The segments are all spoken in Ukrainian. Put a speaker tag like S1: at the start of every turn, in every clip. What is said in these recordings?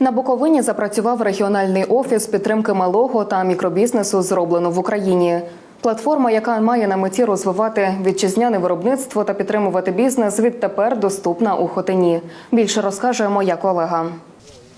S1: На Буковині запрацював регіональний офіс підтримки малого та мікробізнесу зроблено в Україні. Платформа, яка має на меті розвивати вітчизняне виробництво та підтримувати бізнес, відтепер доступна у Хотині. Більше розкаже моя колега.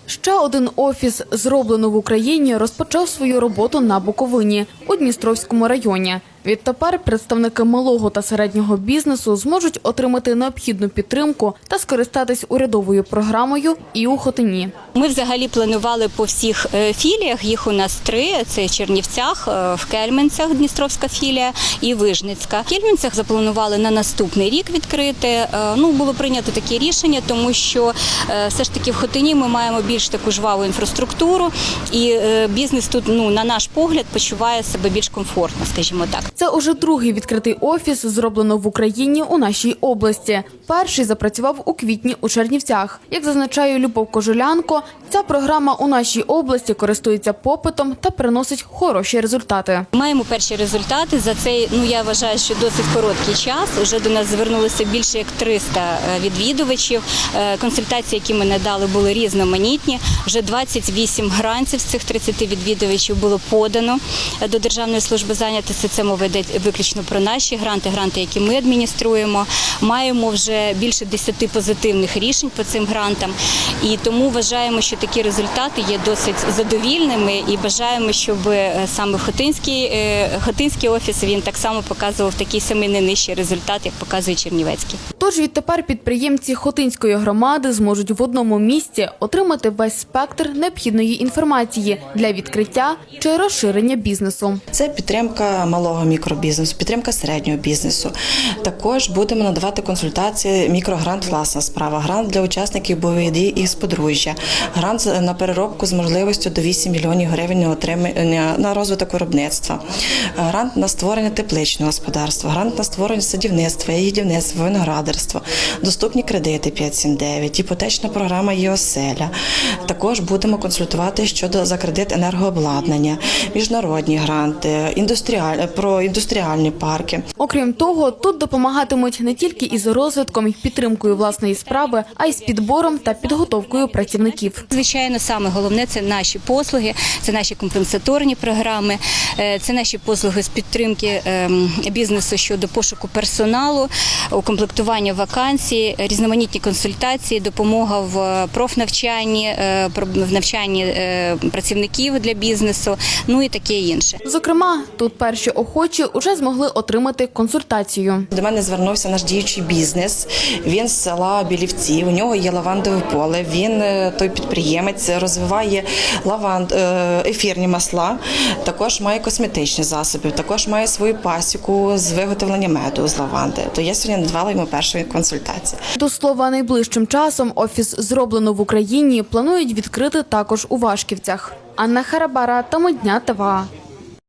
S2: Ще один офіс, зроблено в Україні, розпочав свою роботу на Буковині у Дністровському районі. Відтепер представники малого та середнього бізнесу зможуть отримати необхідну підтримку та скористатись урядовою програмою і у Хотині.
S3: Ми взагалі планували по всіх е, філіях. Їх у нас три: це Чернівцях, е, в Кельменцях, Дністровська філія і Вижницька. В Кельменцях запланували на наступний рік відкрити. Е, Ну було прийнято таке рішення, тому що все ж таки в Хотині ми маємо більш таку жваву інфраструктуру, і бізнес тут, ну на наш погляд, почуває себе більш комфортно, скажімо так.
S2: Це уже другий відкритий офіс, зроблено в Україні у нашій області. Перший запрацював у квітні у Чернівцях. Як зазначає Любов Кожулянко, ця програма у нашій області користується попитом та приносить хороші результати.
S3: Маємо перші результати за цей. Ну я вважаю, що досить короткий час. Уже до нас звернулося більше як 300 відвідувачів. Е, Консультації, які ми надали, були різноманітні. Вже 28 грантів з цих 30 відвідувачів було подано е, до Державної служби зайнятості. Це мова йде виключно про наші гранти, гранти, які ми адмініструємо. Маємо вже більше 10 позитивних рішень по цим грантам, і тому вважаємо, що такі результати є досить задовільними і бажаємо, щоб е, саме Хотинський, е, Хотинський офіс він так само показував такий самий не нижчий результат, як показує Чернівецький.
S2: Тож відтепер підприємці Хотинської громади зможуть в одному місці отримати весь спектр необхідної інформації для відкриття чи розширення бізнесу.
S4: Це підтримка малого мікробізнесу, підтримка середнього бізнесу. Також будемо надавати консультації мікрогрант власна справа, грант для учасників бойових дій із подружжя, грант на переробку з можливістю до 8 мільйонів гривень отримання на розвиток виробництва, грант на створення тепличного господарства, грант на створення садівництва, їдівництва, виноградарства, доступні кредити 579, іпотечна програма «Єоселя». Також будемо консультувати щодо за кредит енергообладнання, міжнародні гранти, індустріаль про індустріальні парки.
S2: Окрім того, тут допомагатимуть не тільки із розвитком і підтримкою власної справи, а й з підбором та підготовкою працівників.
S3: Звичайно, саме головне це наші послуги, це наші компенсаторні програми, е, це наші послуги з підтримки ем, бізнесу щодо пошуку персоналу, укомплектування вакансій, різноманітні консультації, допомога в профнавчанні, е, в навчанні е, працівників для бізнесу, ну і таке інше.
S2: Зокрема, тут перші охочі уже змогли отримати консультацію.
S4: До мене звернувся наш діючий бізнес. Він з села Білівці. У нього є лавандове поле. Він е, той підприємець розвиває лаванд е, ефірні масла. Також має косметичні засоби. Також має свою пасіку з виготовлення меду з лаванди. То я сьогодні надавала йому першу консультації.
S2: До слова, найближчим часом офіс зроблено в Україні планують відкрити також у Вашківцях. Анна Харабара, Тамодня ТВА.